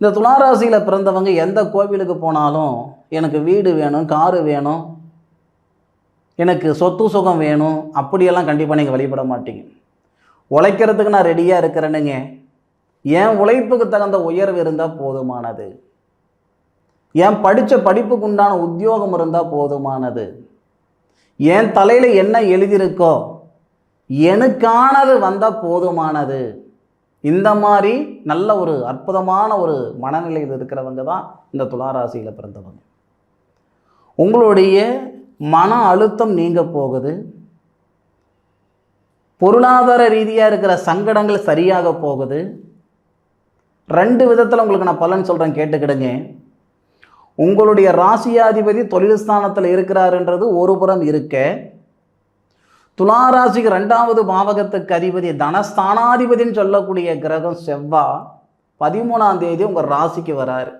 இந்த துளாராசியில் பிறந்தவங்க எந்த கோவிலுக்கு போனாலும் எனக்கு வீடு வேணும் காரு வேணும் எனக்கு சொத்து சுகம் வேணும் அப்படியெல்லாம் கண்டிப்பாக நீங்கள் வழிபட மாட்டீங்க. உழைக்கிறதுக்கு நான் ரெடியாக இருக்கிறேனுங்க. என் உழைப்புக்கு தகுந்த உயர்வு இருந்தால் போதுமானது. என் படித்த படிப்புக்கு உண்டான உத்தியோகம் இருந்தால் போதுமானது. என் தலையில் என்ன எழுதியிருக்கோ எனக்கானது வந்தால் போதுமானது. இந்த மாதிரி நல்ல ஒரு அற்புதமான ஒரு மனநிலையில் இருக்கிறவங்க தான் இந்த துளாராசியில் பிறந்தவங்க. உங்களுடைய மன அழுத்தம் நீங்க போகுது. பொருளாதார ரீதியாக இருக்கிற சங்கடங்கள் சரியாக போகுது. ரெண்டு விதத்தில் உங்களுக்கு நான் பலன் சொல்கிறேன் கேட்டுக்கிடுங்க. உங்களுடைய ராசியாதிபதி தொழில் ஸ்தானத்தில் இருக்கிறாருன்றது ஒரு புறம் இருக்க. துளாராசிக்கு ரெண்டாவது பாவகத்துக்கு அதிபதி தனஸ்தானாதிபதினு சொல்லக்கூடிய கிரகம் செவ்வா பதிமூணாம் தேதி உங்கள் ராசிக்கு வராரு.